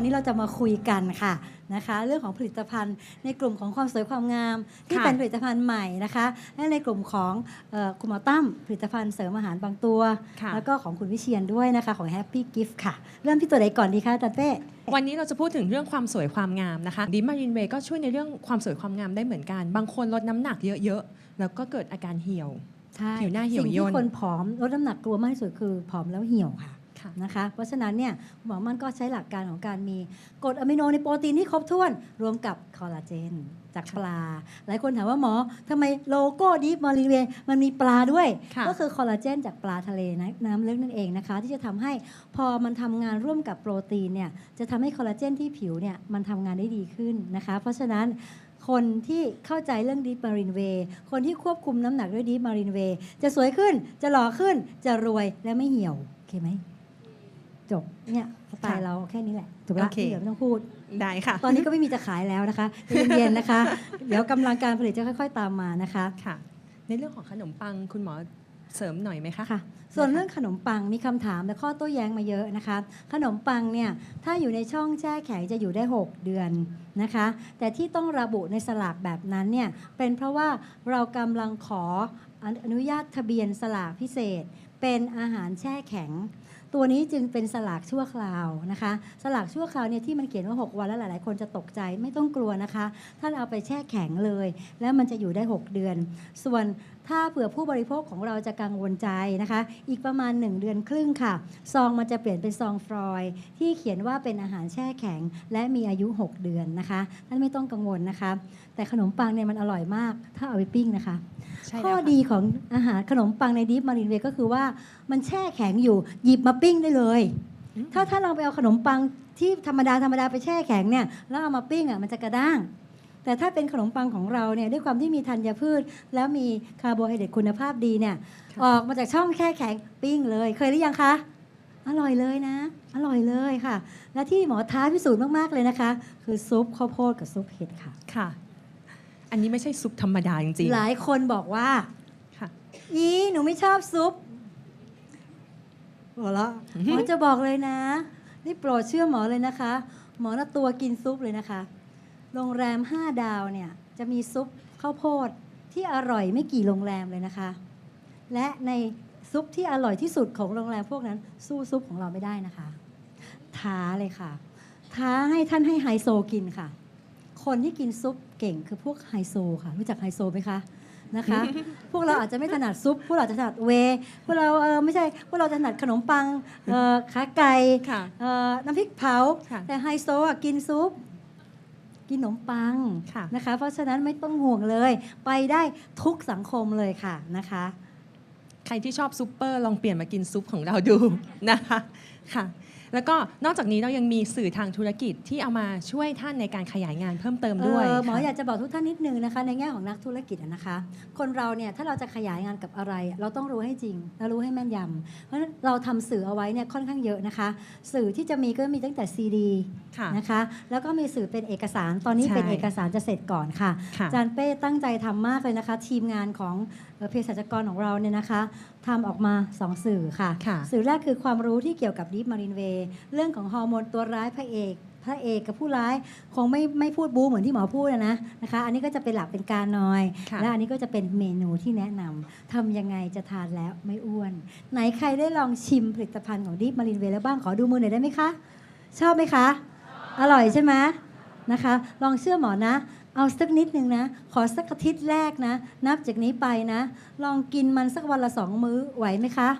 วันนี้เราจะมาคุยกันค่ะนะคะ เรื่องของผลิตภัณฑ์ในกลุ่มของความสวยความงาม ที่ค่ะเป็นผลิตภัณฑ์ใหม่นะคะและในกลุ่มของเอ่อคุณหมอตั้มผลิตภัณฑ์เสริมอาหารบางตัวค่ะแล้วก็ของคุณวิเชียนด้วยนะคะของ Happy Gift ค่ะ เริ่มที่ตัวไหนก่อนดีคะอาจารย์เป้วันนี้เราจะพูดถึงเรื่องความสวยความงามนะคะดิมารินเวก็ช่วยในเรื่องความสวยความงามได้เหมือนกัน บางคนลดน้ำหนักเยอะๆแล้วก็เกิดอาการเหี่ยวใช่ผิวหน้าเหี่ยวสิ่งย่ที่นคนผอมลดน้ำหนักกลัวมากที่สุดคือผอมแล้วเหี่ยวค่ะค่ะ นะคะ เพราะฉะนั้นเนี่ยหมอมันก็ใช้หลักการของการมีกรดอะมิโนในโปรตีนที่ครบถ้วนรวมกับคอลลาเจนจากปลา หลายคนถามว่าหมอทำไมโลโก้ดีฟมอลิเวมันมีปลาด้วยค่ะก็คือคอลลาเจนจากปลาทะเลนะน้ำลึกนั่นเองนะคะ ที่จะทำให้พอมันทำงานร่วมกับโปรตีนเนี่ยจะทำให้คอลลาเจนที่ผิวเนี่ยมันทำงานได้ดีขึ้นนะคะ เพราะฉะนั้นคนที่เข้าใจเรื่องดีมารินเวย์คนที่ควบคุมน้ำหนักด้วยดีมารินเวย์จะสวยขึ้นจะหล่อขึ้นจะรวยและไม่เหี่ยว โอเคไหม จบเนี่ยสไตล์เราแค่นี้แหละถูกละโอเคที่เหลือไม่ต้องพูดได้ค่ะ ตอนนี้ก็ไม่มีจะขายแล้วนะคะใจเย็นๆนะคะ เดี๋ยวกำลังการผลิตจะค่อย ๆ ตามมานะคะค่ะ ในเรื่องของขนมปังคุณหมอเสริมหน่อยไหมคะค่ะ ส่วนเรื่องขนมปังมีคำถามและข้อโต้แย้งมาเยอะนะคะ ขนมปังเนี่ยถ้าอยู่ในช่องแช่แข็งจะอยู่ได้ 6 เดือนนะคะ แต่ที่ต้องระบุในสลากแบบนั้นเนี่ยเป็นเพราะว่าเรากำลังขออนุญาตทะเบียนสลากพิเศษ เป็นอาหารแช่แข็ง ตัวนี้จึงเป็นสลากชั่วคราวนะคะ สลากชั่วคราวเนี่ยที่มันเขียนว่า 6 วันแล้วหลาย ๆ คนจะตกใจไม่ต้องกลัวนะคะ ท่านเอาไปแช่แข็งเลย แล้วมันจะอยู่ได้ 6 เดือน ส่วน ถ้าเผื่อผู้บริโภคของเราจะกังวลใจนะคะ อีกประมาณ 1 เดือนครึ่งค่ะ ซองมันจะเปลี่ยนเป็นซองฟรอยล์ที่เขียนว่าเป็นอาหารแช่แข็ง และมีอายุ 6 เดือนนะคะท่านไม่ต้องกังวลนะคะ แต่ขนมปังเนี่ยมันอร่อยมาก ถ้าเอาไปปิ้งนะคะใช่ข้อแล้วค่ะดีของอาหารขนมปังในดิฟมารินเวย์ก็คือว่ามันแช่แข็งอยู่หยิบมาปิ้งได้เลยอืมถ้าถ้าเราไปเอาขนมปังที่ธรรมดาธรรมดาไปแช่แข็งเนี่ยแล้วเอามาปิ้งอะมันจะกระด้าง แต่ถ้าเป็นขนมปังของเราเนี่ยด้วยความที่มีธัญพืช แล้วมีคาร์โบไฮเดรตคุณภาพดีเนี่ยค่ะออกมาจากช่องแช่แข็งปิ้งเลย เคยหรือยังคะ อร่อยเลยนะ อร่อยเลยค่ะ และที่หมอท้าพิสูจน์มากๆเลยนะคะ คือซุปข้าวโพดกับซุปเห็ดค่ะค่ะ อันนี้ไม่ใช่ซุปธรรมดาจริงหลายคนบอกว่าๆค่ะอีหนูไม่ชอบซุปหัวเราะหมอจะบอกเลยนะ นี่โปรดเชื่อหมอเลยนะคะ หมอน่ะตัวกินซุปเลยนะคะ โรงแรม 5 ดาวเนี่ยจะมีซุปข้าวโพดที่อร่อยไม่กี่โรงแรมเลยนะคะ และในซุปที่อร่อยที่สุดของโรงแรมพวกนั้น สู้ซุปของเราไม่ได้นะคะ ท้าเลยค่ะ ท้าให้ท่านให้ไฮโซกินค่ะ คนที่กินซุปเก่งคือพวกไฮโซค่ะ รู้จักไฮโซไหมคะนะคะ พวกเราอาจจะไม่ถนัดซุป พวกเราอาจจะถนัดเวย์พวกเราเออไม่ใช่ พวกเราถนัดขนมปังเอ่อขาไก่ค่ะเอ่อน้ำพริกเผาค่ะแต่ไฮโซอะกินซุป กินขนมปังค่ะนะคะ เพราะฉะนั้นไม่ต้องห่วงเลย ไปได้ทุกสังคมเลยค่ะนะคะ ใครที่ชอบซุปเปอร์ลองเปลี่ยนมากินซุปของเราดูนะคะ ค่ะ แล้วก็นอกจากนี้เรายังมีสื่อทางธุรกิจที่เอามาช่วยท่านในการขยายงานเพิ่มเติมด้วยเออหมอค่ะอยากจะบอกทุกท่านนิดนึงนะคะ ในแง่ของนักธุรกิจอะนะคะ คนเราเนี่ยถ้าเราจะขยายงานกับอะไรอะเราต้องรู้ให้จริง และรู้ให้แม่นยำเพราะฉะนั้นเราทำสื่อเอาไว้เนี่ยค่อนข้างเยอะนะคะ สื่อที่จะมีก็มีตั้งแต่ซีดีค่ะนะคะ แล้วก็มีสื่อเป็นเอกสารตอนนี้ใช่เป็นเอกสารจะเสร็จก่อนค่ะค่ะอาจารย์เป้ตั้งใจทำมากเลยนะคะ ทีมงานของ เอ่อเภสัชกรของเราเนี่ยนะคะทำออกมา 2 สื่อค่ะค่ะ สื่อแรกคือความรู้ที่เกี่ยวกับดีฟมารินเวย์เรื่องของฮอร์โมนตัวร้ายพระเอกพระเอกกับผู้ร้ายคงไม่ไม่พูดบู๊เหมือนที่หมอพูดนะนะคะ อันนี้ก็จะเป็นหลักเป็นการหน่อยค่ะและอันนี้ก็จะเป็นเมนูที่แนะนำทำยังไงจะทานแล้วไม่อ้วน ไหนใครได้ลองชิมผลิตภัณฑ์ของดีฟมารินเวย์แล้วบ้างขอดูมือหน่อยได้ไหมคะ ชอบไหมคะ อร่อยใช่ไหมนะคะ ลองเชื่อหมอนะ เอาสักนิดนึงนะ ขอสักอาทิตย์แรกนะ นับจากนี้ไปนะ ลองกินมันสักวันละสองมื้อไหวไหมคะ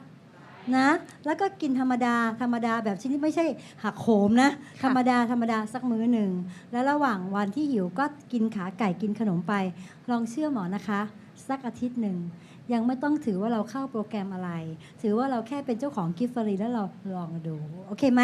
นะแล้วก็กินธรรมดาธรรมดาแบบชนิดไม่ใช่หักโหมนะ ธรรมดาธรรมดาสักมื้อหนึ่ง แล้วระหว่างวันที่หิวก็กินขาไก่กินขนมไป ลองเชื่อหมอนะคะ สักอาทิตย์หนึ่ง ยังไม่ต้องถือว่าเราเข้าโปรแกรมอะไร ถือว่าเราแค่เป็นเจ้าของกิฟต์ฟรีแล้วเราลองดู โอเคไหม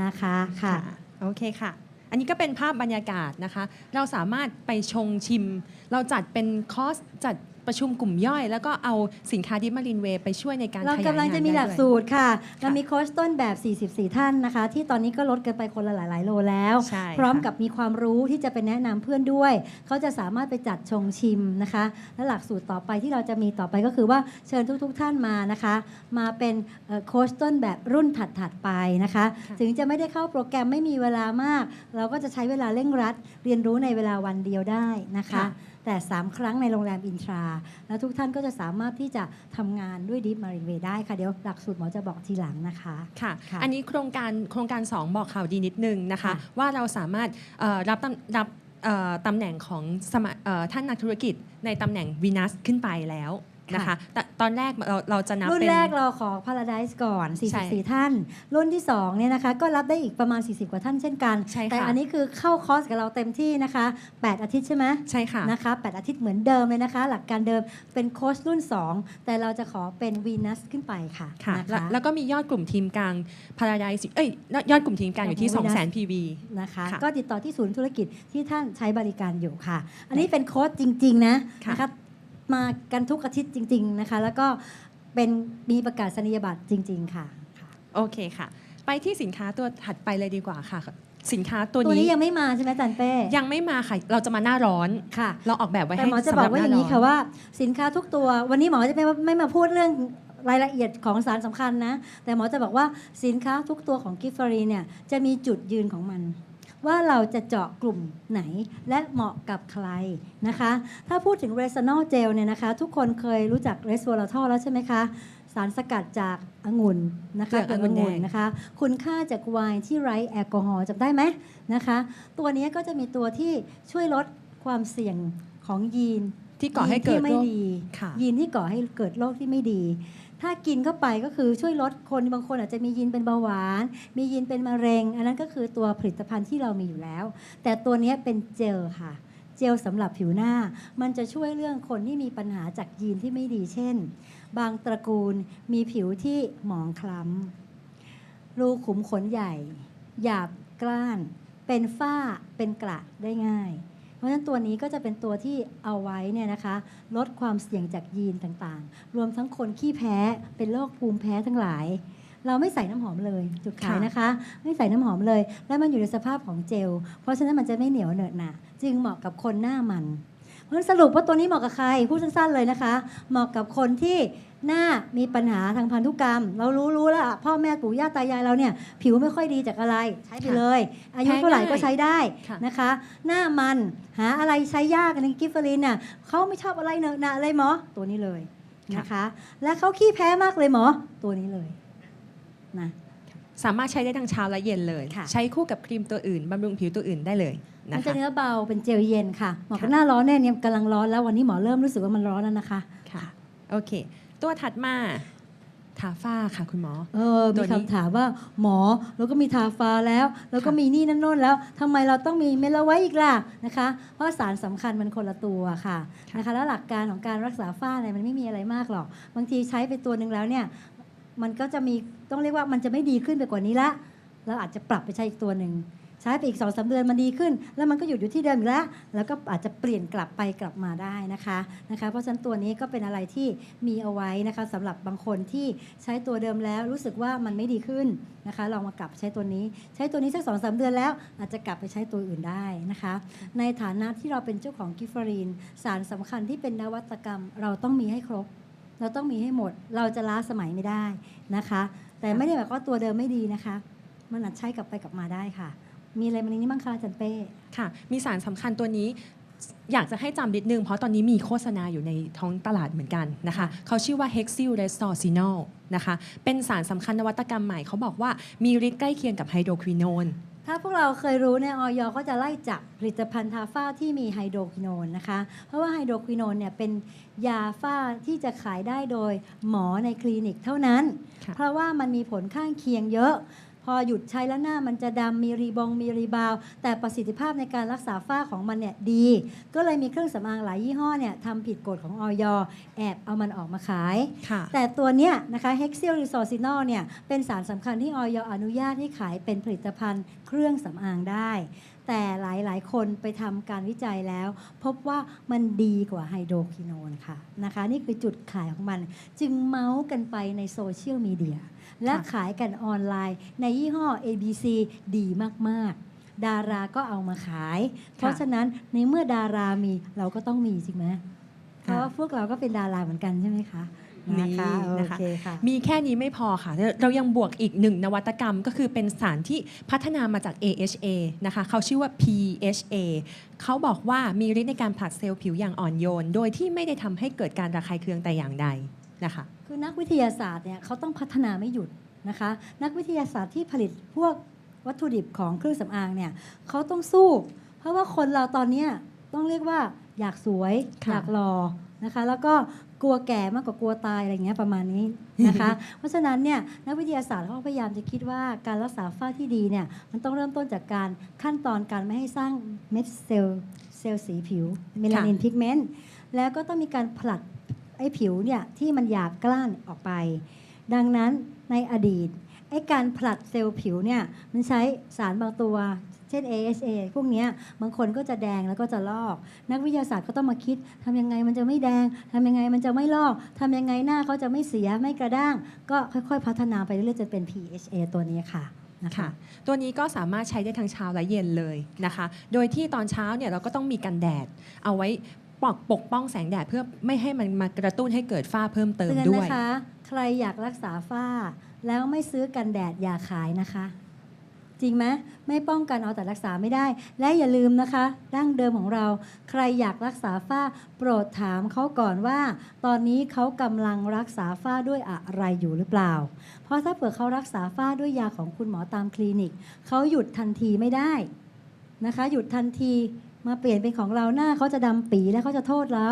นะคะค่ะ โอเคค่ะ อันนี้ก็เป็นภาพบรรยากาศนะคะ เราสามารถไปชงชิม เราจัดเป็นคอร์สจัด ประชุมกลุ่มย่อย แล้วก็เอาสินค้าดิมารินเวย์ไปช่วยในการเราขยายกำลังจะมีได้หลักด้วยสูตรค่ะเรามีโค้ชต้นแบบ 44 ท่านนะคะ ที่ตอนนี้ก็ลดกันไปคนละหลาย ๆ โลแล้ว ใช่พร้อมค่ะ กับมีความรู้ที่จะไปแนะนำเพื่อนด้วย เขาจะสามารถไปจัดชงชิมนะคะ และหลักสูตรต่อไปที่เราจะมีต่อไปก็คือว่าเชิญทุก ๆ ท่านมานะคะ มาเป็นเอ่อโค้ชต้นแบบรุ่นถัด ๆ ไปนะคะ ค่ะ ถึงจะไม่ได้เข้าโปรแกรมไม่มีเวลามาก เราก็จะใช้เวลาเร่งรัด เรียนรู้ในเวลาวันเดียวได้นะคะ แต่ 3 ครั้งในโรงแรมอินทรา แล้วทุกท่านก็จะสามารถที่จะทำงานด้วยดิฟมารินเวได้ค่ะ เดี๋ยวหลักสูตรหมอจะบอกทีหลังนะคะค่ะค่ะ อันนี้โครงการโครงการ 2 บอกข่าวดีนิดนึงนะคะค่ะว่าเราสามารถเอ่อรับตำรับเอ่อตำแหน่งของสมาเอ่อท่านนักธุรกิจในตำแหน่งวีนัสขึ้นไปแล้ว นะคะแต่ตอนแรกเราเราจะนับรุ่นเป็นแรกเราขอ Paradise ก่อนใช่44 ท่าน รุ่นที่2เนี่ยนะคะก็รับได้อีกประมาณ 40 กว่าท่านเช่นกันใช่ค่ะแต่อันนี้คือเข้าคอร์สกับเราเต็มที่นะคะ 8 อาทิตย์ใช่ไหมใช่ค่ะนะคะ 8 อาทิตย์เหมือนเดิมเลยนะคะ หลักการเดิมเป็นโค้ชรุ่น 2 แต่เราจะขอเป็นวีนัสขึ้นไปค่ะค่ะนะแล้วคะแล้วก็มียอดกลุ่มทีมกลาง Paradise เอ้ยยอดกลุ่มทีมกลางอยู่ที่ของ2 0 0 0 Venus 0 PV นะคะค่ะก็ติดต่อที่ศูนย์ธุรกิจที่ท่านใช้บริการอยู่ค่ะ อันนี้เป็นโค้ดจริงๆนะค่ะนะคะ มากันทุกอาทิตย์จริง ๆนะคะ แล้วก็เป็นมีประกาศนียบัตรจริงๆค่ะค่ะ โอเคค่ะ ไปที่สินค้าตัวถัดไปเลยดีกว่าค่ะ สินค้าตัวตัวนี้นี้ยังไม่มาใช่ไหมอาจันเป้ยังไม่มาค่ะ เราจะมาหน้าร้อน ค่ะ เราออกแบบไว้แต่ให้หมอจะสำบหอรักบว่าหอน้าย่างร้นี้อนค่ะว่าสินค้าทุกตัว วันนี้หมอจะไม่ไม่มาพูดเรื่องรายละเอียดของสารสำคัญนะ แต่หมอจะบอกว่าสินค้าทุกตัวของกิฟฟรีเนี่ยจะมีจุดยืนของมัน ว่าเราจะเจาะกลุ่มไหนและเหมาะกับใครนะคะ ถ้าพูดถึงเรซานอลเจลเนี่ยนะคะ ทุกคนเคยรู้จักเรสโวลาทอลแล้วใช่ไหมคะสารสกัดจากองุ่นนะคะเปลือกองุ่นแดงนะคะ คุณค่าจากไวน์ที่ไร้แอลกอฮอล์จำได้ไหมนะคะ ตัวนี้ก็จะมีตัวที่ช่วยลดความเสี่ยงของยีนที่ก่อให้เกิดยีนที่ไม่โรคดีค่ะยีนที่ก่อให้เกิดโรคที่ไม่ดี ถ้ากินเข้าไปก็คือช่วยลดคนบางคนอาจจะมียีนเป็นเบาหวาน มียีนเป็นมะเร็ง อันนั้นก็คือตัวผลิตภัณฑ์ที่เรามีอยู่แล้ว แต่ตัวนี้เป็นเจลค่ะ เจลสำหรับผิวหน้า มันจะช่วยเรื่องคนที่มีปัญหาจากยีนที่ไม่ดีเช่น บางตระกูลมีผิวที่หมองคล้ำรูขุมขนใหญ่ หยาบกร้าน เป็นฝ้าเป็นกระได้ง่าย เพราะฉะนั้นตัวนี้ก็จะเป็นตัวที่เอาไว้เนี่ยนะคะลดความเสี่ยงจากยีนต่างๆ รวมทั้งคนขี้แพ้เป็นโรคภูมิแพ้ทั้งหลาย เราไม่ใส่น้ำหอมเลยจุดขายนะคะ ไม่ใส่น้ำหอมเลย และมันอยู่ในสภาพของเจล เพราะฉะนั้นมันจะไม่เหนียวเหนอะหนะจึงเหมาะกับคนหน้ามัน เพราะฉะนั้นสรุปว่าตัวนี้เหมาะกับใครพูดสั้นๆเลยนะคะ เหมาะกับคนที่หน้ามีปัญหาทางพันธุกรรม เรารู้รู้แล้วอะพ่อแม่ปู่ย่าตายายเราเนี่ย ผิวไม่ค่อยดีจากอะไร ใช้ไปเลย อายุเท่าไหร่ก็ใช้ได้ค่ะนะคะ หน้ามันหาอะไรใช้ยากในกิฟเฟอรินน่ะเขาไม่ชอบอะไรเหนอะหนะเลยหมอตัวนี้เลยนะคะ และเขาขี้แพ้มากเลยหมอตัวนี้เลยนะสามารถใช้ได้ทั้งเช้าและเย็นเลยค่ะใช้คู่กับครีมตัวอื่นบำรุงผิวตัวอื่นได้เลยมั นะนจะคะ เนื้อเบาเป็นเจลเย็นค่ะเหมาะกับค่ะ หน้าร้อนเนี่ยเนี่ยกำลังร้อนแล้ววันนี้หมอเริ่มรู้สึกว่ามันร้อนแล้วนะคะค่ะ โอเค ตัวถัดมาทาฝ้าค่ะคุณหมอ เออตัมีวนี้คำถามว่าหมอแล้วก็มีทาฟ้าแล้ว แล้วก็ค่ะ มีนี่นั่นโน่นแล้วทำไมเราต้องมีเมลาไว้อีกล่ะนะคะ เพราะสารสำคัญมันคนละตัวค่ะนะคะ แล้วหลักการของการรักษาฝ้าเนี่ยมันไม่มีอะไรมากหรอก บางทีใช้ไปตัวหนึ่งแล้วเนี่ยมันก็จะมีต้องเรียกว่ามันจะไม่ดีขึ้นไปกว่านี้ละเราอาจจะปรับไปใช้อีกตัวหนึ่ง ใช้ไปอีกสองสาเดือนมันดีขึ้น แล้วมันก็หยุดอยู่ที่เดิมอีกแล้ว แล้วก็อาจจะเปลี่ยนกลับไปกลับมาได้นะคะนะคะ เพราะฉะนั้นตัวนี้ก็เป็นอะไรที่มีเอาไว้นะคะสำหรับบางคนที่ใช้ตัวเดิมแล้วรู้สึกว่ามันไม่ดีขึ้นนะคะลองมากลับใช้ตัวนี้ ใช้ตัวนี้สักสองสาเดือนแล้วอาจจะกลับไปใช้ตัวอื่นได้นะคะ ในฐานะที่เราเป็นเจ้าของกิฟฟรีน สารสำคัญที่เป็นนวัตกรรมเราต้องมีให้ครบ เราต้องมีให้หมด เราจะล้าสมัยไม่ได้นะคะ แต่ไม่ได้หมายความว่าตัวเดิมไม่ดีนะคะ มันอาจใช้กลับไปกลับมาได้ค่ะ มีอะไรมาในนี้บ้างคะอาจันเป้ค่ะ มีสารสำคัญตัวนี้ อยากจะให้จำนิดนึง เพราะตอนนี้มีโฆษณาอยู่ในท้องตลาดเหมือนกันนะคะ เขาชื่อว่า Hexil Restorinol นะคะ เป็นสารสำคัญนวัตกรรมใหม่เขาบอกว่ามีฤทธิ์ใกล้เคียงกับไฮโดรควินอนถ้าพวกเราเคยรู้เนี่ยออยก็จะไล่จับผลิตภัณฑ์ทาฝ้าที่มีไฮโดรควินอนนะคะ เพราะว่าไฮโดรควินอนเนี่ยเป็นยาฝ้าที่จะขายได้โดยหมอในคลินิกเท่านั้น ค่ะ เพราะว่ามันมีผลข้างเคียงเยอะพ อหยุดใช้แล้วหน้ามันจะดำมีรีบองมีรีบาวด์แต่ประสิทธิภาพในการรักษาฝ้าของมันเนี่ยดี ก็เลยมีเครื่องสำอางหลายยี่ห้อเนี่ยทำผิดกฎของออยแอบเอามันออกมาขายค่ะแต่ตัวเนี้ยนะคะ Hexil r e s o r c i n o l เนี่ยเป็นสารสำคัญที่ออยอนุญาตให้ขายเป็นผลิตภัณฑ์เครื่องสำอางได้แต่หลาย ๆ คนไปทำการวิจัยแล้ว พบว่ามันดีกว่าไฮโดรควิโนนค่ะนะคะ นี่คือจุดขายของมัน จึงเมาส์กันไปในโซเชียลมีเดีย และค่ะขายกันออนไลน์ ในยี่ห้อ ABC ดีมาก ๆดาราก็เอามาขาย เพราะฉะนั้นในเมื่อดารามีเราก็ต้องมีจริงไหมเพราะว่าพวกเราก็เป็นดาราเหมือนกันใช่ไหมคะนี่นะคะนะโอคะเคค่ะมีแค่นี้ไม่พอค่ะเราเรายังบวกอีกหนึ่งนวัตกรรมก็คือเป็นสารที่พัฒนามาจาก AHA นะคะเขาชื่อว่า PHA เขาบอกว่ามีฤทธิ์ในการผลัดเซลล์ผิวอย่างอ่อนโยน โดยที่ไม่ได้ทำให้เกิดการระคายเคืองแต่อย่างใดนะคะ คือนักวิทยาศาสตร์เนี่ยเขาต้องพัฒนาไม่หยุดนะคะ นักวิทยาศาสตร์ที่ผลิตพวกวัตถุดิบของเครื่องสำอางเนี่ยเขาต้องสู้ เพราะว่าคนเราตอนเนี้ยต้องเรียกว่าอยากสวยค่ะอยากหล่อนะคะ แล้วก็กลัวแก่มากกว่ากลัวตายอะไรอย่างเงี้ยประมาณนี้นะคะ เพราะฉะนั้นเนี่ยนักวิทยาศาสตร์เขาก็พยายามจะคิดว่าการรักษาฝ้าที่ดีเนี่ยมันต้องเริ่มต้นจากการขั้นตอนการไม่ให้สร้างเม็ดเซลล์เซลล์สีผิวเมลานินพิกเมนต์แล้วก็ต้องมีการผลัด ไอ้ผิวเนี่ยที่มันหยาบกล้านออกไป ดังนั้นในอดีตไอ้การผลัดเซลล์ผิวเนี่ยมันใช้สารบางตัว เช่น AHA พวกเนี้ยบางคนก็จะแดงแล้วก็จะลอก นักวิทยาศาสตร์ก็ต้องมาคิดทำยังไงมันจะไม่แดงทำยังไงมันจะไม่ลอกทำยังไงหน้าเขาจะไม่เสียไม่กระด้าง ก็ค่อยๆ พัฒนาไปเรื่อยๆจนเป็น PHA ตัวนี้ค่ะนะคะตัวนี้ก็สามารถใช้ได้ทั้งเช้าและเย็นเลยนะคะ โดยที่ตอนเช้าเนี่ยเราก็ต้องมีกันแดดเอาไว้ ปกปกป้องแสงแดดเพื่อไม่ให้มันมากระตุ้นให้เกิดฝ้าเพิ่มเติมเตือนด้วยนะคะ ใครอยากรักษาฝ้า แล้วไม่ซื้อกันแดดอย่าขายนะคะ จริงไหมไม่ป้องกันเอาแต่รักษาไม่ได้ และอย่าลืมนะคะดั้งเดิมของเรา ใครอยากรักษาฝ้า โปรดถามเขาก่อนว่า ตอนนี้เขากำลังรักษาฝ้าด้วยอะไรอยู่หรือเปล่า เพราะถ้าเผื่อเขารักษาฝ้าด้วยยาของคุณหมอตามคลินิกเขาหยุดทันทีไม่ได้นะคะ หยุดทันที มาเปลี่ยนเป็นของเราหน้าเขาจะดำปีและเขาจะโทษเรา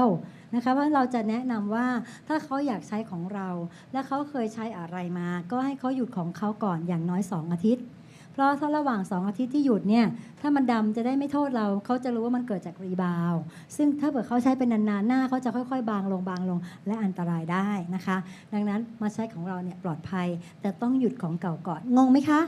นะคะเพราะเราจะแนะนำว่าถ้าเขาอยากใช้ของเรา และเขาเคยใช้อะไรมา ก็ให้เขาหยุดของเขาก่อนอย่างน้อย 2 อาทิตย์ เพราะถ้าระหว่าง 2 อาทิตย์ที่หยุดเนี่ยถ้ามันดำจะได้ไม่โทษเรา เขาจะรู้ว่ามันเกิดจากรีบาวด์ซึ่งถ้าเกิดเขาใช้เป็นนานๆหน้าเขาจะค่อยๆ บางลงบางลง และอันตรายได้นะคะ ดังนั้นมาใช้ของเราเนี่ยปลอดภัย แต่ต้องหยุดของเก่าก่อนงงไหมคะ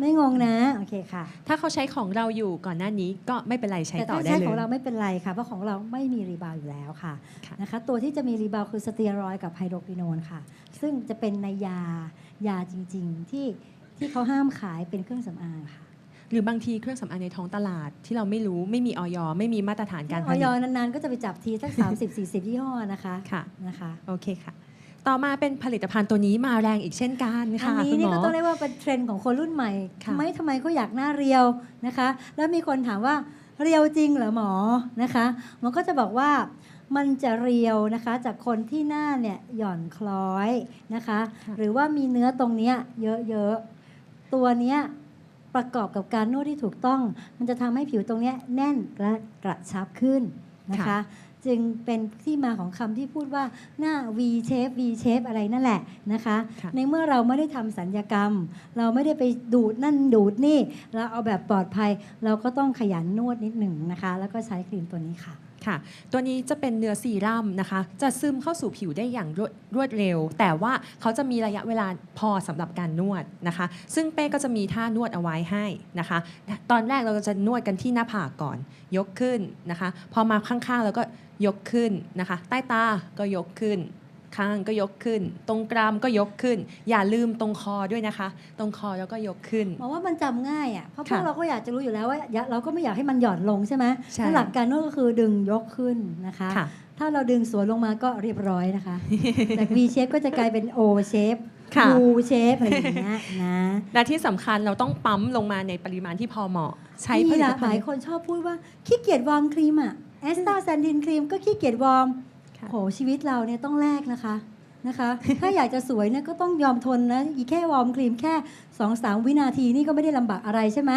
ไม่งงนะโอเคค่ะ ถ้าเขาใช้ของเราอยู่ก่อนหน้านี้ก็ไม่เป็นไรใช้แต่ต่อถ้าได้ใช้เลของยเราไม่เป็นไรค่ะเพราะของเราไม่มีรีบาวด์อยู่แล้วค่ะค่ะนะคะตัวที่จะมีรีบาวด์คือสเตียรอยด์กับไฮโดรควิโนนค่ะ ซึ่งจะเป็นในยายาจริง ๆ ที่ที่เขาห้ามขายเป็นเครื่องสำอางค่ะหรือบางทีเครื่องสำอางในท้องตลาดที่เราไม่รู้ไม่มีออยไม่มีมาตรฐานการอผอลิยตนานๆ ก็จะไปจับทีสัก 30 40 ยี่ห้อนะคะค่ะนะคะโอเคค่ะ ต่อมาเป็นผลิตภัณฑ์ตัวนี้มาแรงอีกเช่นกันอัค่ะนี้คุณหนี่มก็อต้องเรียกว่าเป็นเทรนด์ของคนรุ่นใหม่ค่ะทำไมทำไมเขาอยากหน้าเรียวนะคะ แล้วมีคนถามว่าเรียวจริงเหรอหมอนะคะหมอก็จะบอกว่ามันจะเรียวนะคะจากคนที่หน้าเนี่ยหย่อนคล้อยนะคะค่ะหรือว่ามีเนื้อตรงเนี้ยเยอะๆ ตัวเนี้ยประกอบกับการนวดที่ถูกต้อง มันจะทำให้ผิวตรงเนี้ยแน่นและกระชับขึ้นนะคะ จึงเป็นที่มาของคำที่พูดว่าหน้า V shape V shape อะไรนั่นแหละนะคะค่ะในเมื่อเราไม่ได้ทำสัญญกรรม เราไม่ได้ไปดูดนั่นดูดนี่ เราเอาแบบปลอดภัย เราก็ต้องขยันนวดนิดหนึ่งนะคะ แล้วก็ใช้ครีมตัวนี้ค่ะ ค่ะ ตัวนี้จะเป็นเนื้อซีรั่มนะคะ จะซึมเข้าสู่ผิวได้อย่างรวดรวดเร็ว แต่ว่าเขาจะมีระยะเวลาพอสำหรับการนวดนะคะ ซึ่งเป้ก็จะมีท่านวดเอาไว้ให้นะคะ ตอนแรกเราจะนวดกันที่หน้าผากก่อน ยกขึ้นนะคะ พอมาข้างๆเราก็ยกขึ้นนะคะ ใต้ตาก็ยกขึ้น ข้างก็ยกขึ้น ตรงกรามก็ยกขึ้น อย่าลืมตรงคอด้วยนะคะ ตรงคอแล้วก็ยกขึ้นมองว่ามันจำง่ายอะเพราะพวกค่ะเราก็อยากจะรู้อยู่แล้วว่าอย่าเราก็ไม่อยากให้มันหย่อนลงใช่ไหมใช่ถ้าหลักการนวดก็คือดึงยกขึ้นนะคะค่ะถ้าเราดึงสวนลงมาก็เรียบร้อยนะคะจาก V shape ก็จะกลายเป็น O shape ค่ะ U shape อะไรอย่างเงี้ยนะและที่สำคัญเราต้องปั๊มลงมาในปริมาณที่พอเหมาะ ใช้ผนี่ลิแหตละหภัณลายฑ์คนชอบพูดว่าขี้เกียจวอร์มครีมอะแอสตาแซนดินครีมก็ขี้เกียจวอร์มค่ะ โหชีวิตเราเนี่ยต้องแลกนะคะนะคะ ถ้าอยากจะสวยเนี่ยก็ต้องยอมทนนะอีแค่วอร์มครีมแค่2อสามวินาทีนี่ก็ไม่ได้ลำบากอะไรใช่ไหม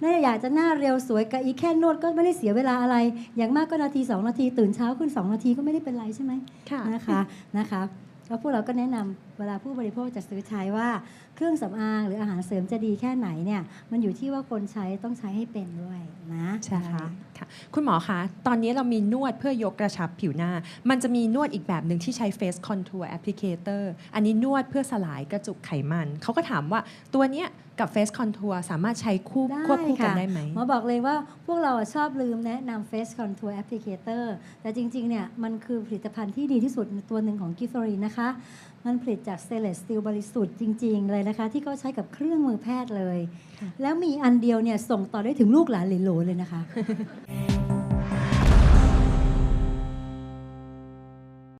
น่าอยากจะหน้าเร็วสวยกับอีแค่นวดก็ไม่ได้เสียเวลาอะไร อย่างมากก็นาที 2 นาที ตื่นเช้าขึ้น 2 นาทีก็ไม่ได้เป็นไรใช่ไหมค่ะนะคะนะคะ แล้วพวกเราก็แนะนำเวลาผู้บริโภคจะซื้อใช้ว่าเครื่องสำอางหรืออาหารเสริมจะดีแค่ไหนเนี่ยมันอยู่ที่ว่าคนใช้ต้องใช้ให้เป็นด้วยนะใช่นะคะค่ะคุณหมอคะตอนนี้เรามีนวดเพื่อยกกระชับผิวหน้า มันจะมีนวดอีกแบบหนึ่งที่ใช้ Face Contour Applicator อันนี้นวดเพื่อสลายกระจุกไขมัน เขาก็ถามว่าตัวเนี้ยกับ Face Contour สามารถใช้คู่ได้ควบคู่กันค่ะได้ไหมหมอบอกเลยว่าพวกเราอะชอบลืมแนะนำ Face Contour Applicator แต่จริงๆเนี่ยมันคือผลิตภัณฑ์ที่ดีที่สุดตัวหนึ่งของกิฟฟรีนะคะมันผลิตจากสเตนเลสสตีลบริสุทธิ์จริง ๆ เลยนะคะ ที่เขาใช้กับเครื่องมือแพทย์เลยค่ะแล้วมีอันเดียวเนี่ยส่งต่อได้ถึงลูกหลานเหลนโหลเลยนะคะ